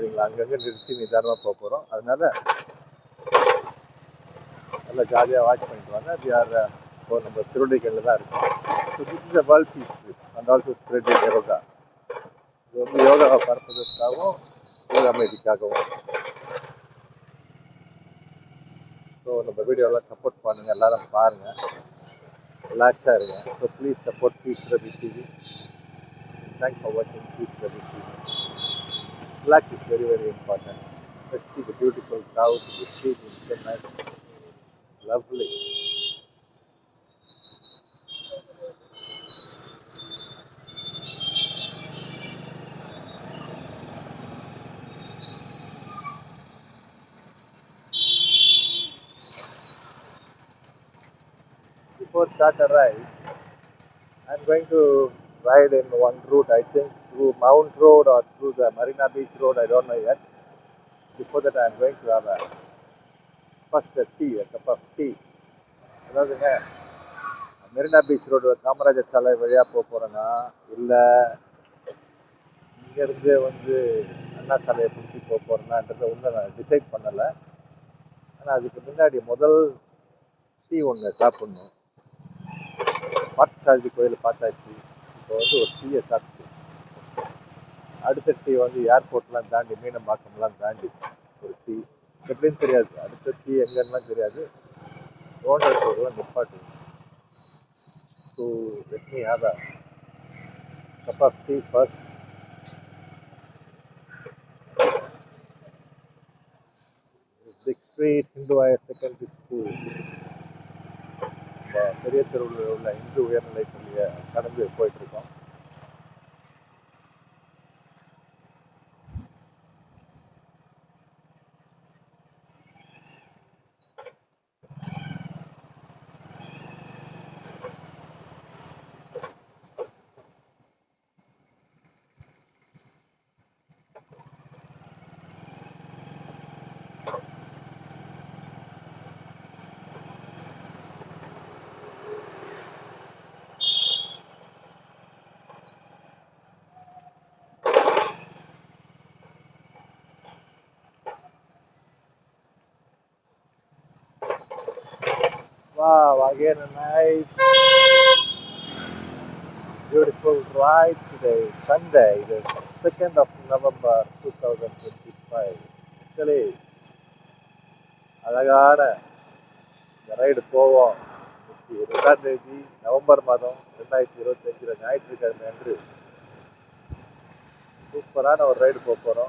சரிங்களா அங்கங்கே நிறுத்தி நிதானமாக போக போகிறோம் அதனால நல்லா ஜாலியாக வாட்ச் பண்ணிட்டு வாங்க. வி ஆர் uh, இப்போ நம்ம திருவள்ளிக்கல்ல தான் இருக்கோம். So this is a world peace trip and also spread in yoga இது வந்து யோகாவை பரப்புவதற்காகவும் யோகா அமைதிக்காகவும். ஸோ நம்ம வீடியோலாம் சப்போர்ட் பண்ணுங்கள் எல்லாரும் பாருங்கள் ரிலாக்ஸாக இருங்க. So please support Peace Ravi TV thanks for வாட்சிங் Peace Ravi TV Flux is very, very important. Let's see the beautiful crowd in the street in Chennai. Lovely. Before start a ride, I'm going to ride in one route. I think through Mount Road or through the Marina Beach Road, I don't know yet. Before that, I'm going to have a first a tea, a cup of tea. அதாவதுங்க Marina beach road Kamarajar சாலை வழியாக போக போகிறேன்னா இல்லை இங்கேருந்து வந்து அண்ணா சாலையை பிடிச்சி போக போகிறேன்னான்றதை ஒன்றும் நான் டிசைட் பண்ணலை. ஆனால் அதுக்கு முன்னாடி முதல் டீ ஒன்று சாப்பிட்ணும். பார்த்தசாரதி கோயில் பார்த்தாச்சு. இப்போ வந்து ஒரு டீயை சாப்பிட்டு அடுத்த டீ வந்து ஏர்போர்ட்லாம் தாண்டி மீனம்பாக்கம்லாம் தாண்டி ஒரு டீ எப்படின்னு தெரியாது. அடுத்த டீ எங்கன்னுலாம் தெரியாது. ஓனர் போடுவோம் நிப்பாட்டு so let me have a cup of tea first Big Street Hindu higher secondary school பெரிய தெருவில் உள்ள இந்து உயர்நிலைப் பள்ளியை கடந்து போயிட்டு Wow, again a nice, beautiful ride today, Sunday, the 2nd of November 2025. Actually, அழகான இந்த ரைடு போவோம். இன்னைக்கு ரெண்டாம் தேதி நவம்பர் மாதம் ரெண்டாயிரத்தி இருபத்தஞ்சில் ஞாயிற்றுக்கிழமை அன்று சூப்பரான ஒரு ரைடு போக போகிறோம்